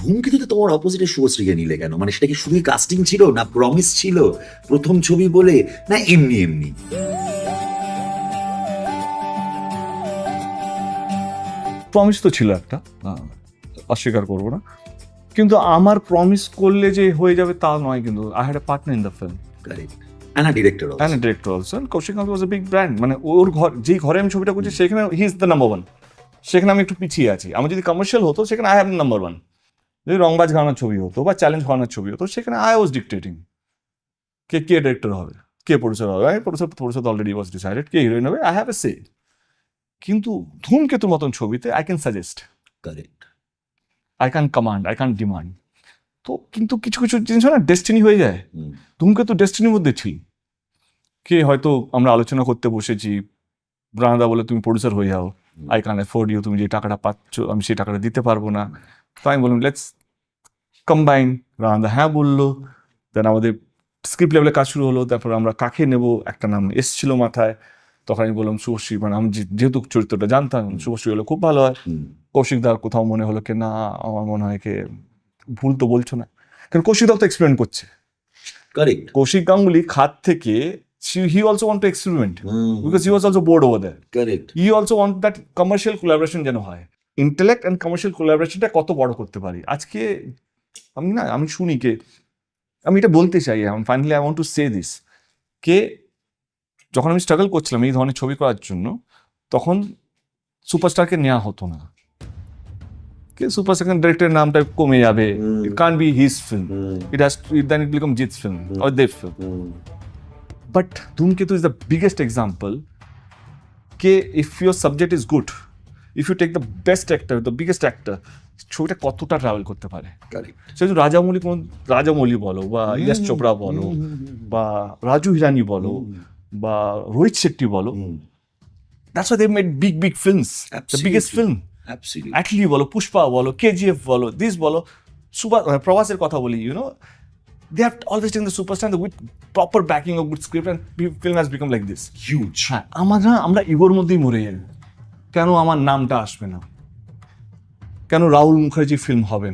ধূমকেতুতে তোমার অপোজিটে শুভশ্রীকে নিলে কেন? মানে সেটা কি শুধুই কাস্টিং ছিল না প্রমিস ছিল? প্রথম ছবি বলে না এমনি এমনি? প্রমিস তো ছিল একটা। অস্বীকার করব না। কিন্তু আমার প্রমিস করলে যে হয়ে যাবে তা নয় কিন্তু। I had a partner in the film correct and director and director also Kaushik Kanta was a big brand মানে ওর ঘর যেই ঘরে আমি ছবিটা করছি সেখানে he is the number one সেখানে আমি একটু পিছিয়ে আছি। আমার যদি কমার্শিয়াল হতো সেখানে আই হ্যাভ নাম্বার ওয়ান যদি রংবাজ গানার ছবি হতো বা চ্যালেঞ্জ গানার ছবি হতো সেখানে আই ওয়াজ ডিকটেটিং কে কে ডিরেক্টর হবে কে প্রডিউসার হবে। Producer producer already was decided K heroine হবে আই হ্যাভ এ সে কিন্তু ধূমকেতুর মতন ছবিতে I can suggest correct I can command I can demand তো কিন্তু কিছু কিছু জিনিস হয় না ডেস্টিনি হয়ে যায়। ধূমকেতু ডেস্টিনির মধ্যে ছিল কে হয়তো আমরা আলোচনা করতে বসেছি ব্রানাদা বলে তুমি প্রডিউসার হয়ে যাও। আই ক্যান অ্যাফোর্ড ইউ তুমি যে টাকাটা পাচ্ছ আমি সেই টাকাটা দিতে পারব না। তো আমি বললাম লেটস কম্বাইন রানাদা হ্যাঁ বলল। দেন আমাদের স্ক্রিপ্ট লেভেলে কাজ শুরু হলো। তারপর আমরা কাকে নেব? একটা নাম এসছিল মাথায়। তখন আমি বললাম শুভশ্রী মানে আমি যেহেতু চরিত্রটা জানতাম শুভশ্রী হলে খুব ভালো হয়। কৌশিক দার কোথাও মনে হলো কি না আমার মনে হয় কে ভুল তো বলছো না। কারণ কৌশিক দাও তো এক্সপেরিমেন্ট করছে। কারেক্ট কৌশিক গাঙ্গুলি খাত থেকে he also want to experiment because he was also bored he also want that commercial collaboration যেন হয়। ইন্টেলেক্ট অ্যান্ড কমার্শিয়াল কোলাবোরেশনটা কত বড় করতে পারি? আজকে আমি না আমি শুনি কে আমি এটা বলতে চাই আমি finally I want to say this কে যখন আমি স্ট্রাগল করছিলাম এই ধরনের ছবি করার জন্য তখন সুপারস্টারকে নেওয়া হতো না। কে সুপারস্টার ডিরেক্টরের নামটা কমে যাবে it can be his film it has then it become Jeet's film or Dev film But Dhumketu is the biggest example. Ke if your subject is good, if you take the best actor the biggest actor, ছবিটা কতটা travel করতে পারে? সেহেতু রাজামৌলি কোন রাজামৌলি বলো বা ইয়াস চোপড়া বলো বা রাজু হিরানি বলো বা রোহিত শেট্টি বলো that's they made big big films the biggest. Film Atlee বলো পুষ্পা বলো কেজিএফ বলো দিস বলো সুবা প্রভাসের কথা বলি you know they have always ten the superstar with proper backing of good script and film has become like this huge হ্যাঁ আমরা আমরা ইগোর মধ্যেই মরে যাই। কেন আমার নামটা আসবে না? কেন রাহুল মুখার্জি ফিল্ম হবে না?